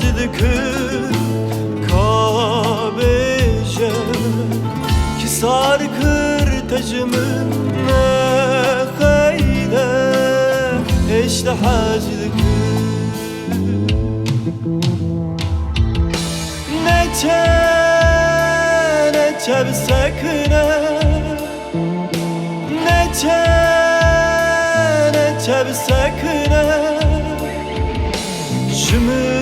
dikir Kabeje Ki sar kır ne khayde İşte hacı dikir Neçe neçe bir sakine Neçe neçe bir sakine Jimin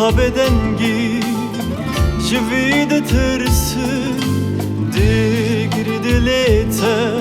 Gemin saneki Bila kıyamet bıkate Di sabedengi Jivide tırsı Digri dilete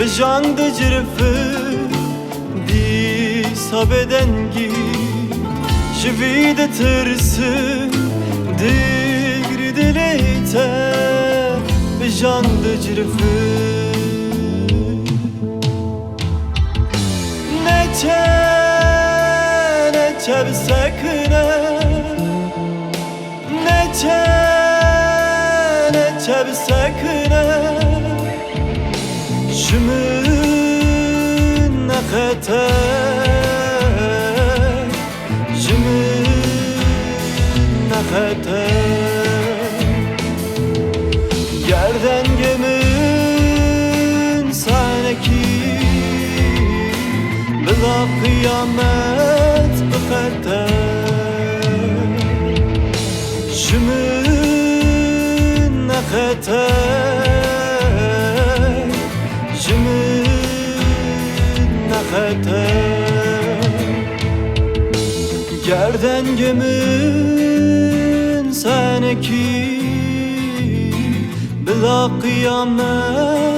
Bejanda cirfı Di sabedengi Jivide tırsı Digri dilete Bejanda cirfı Neçe neçe bir sakine Neçe neçe bir sakine Jimin nexete Jimin nexete Gerden gemin saneki Bila kıyamet Jimin nexete Jimin nexete Gerden gemin seneki Bila kıyamet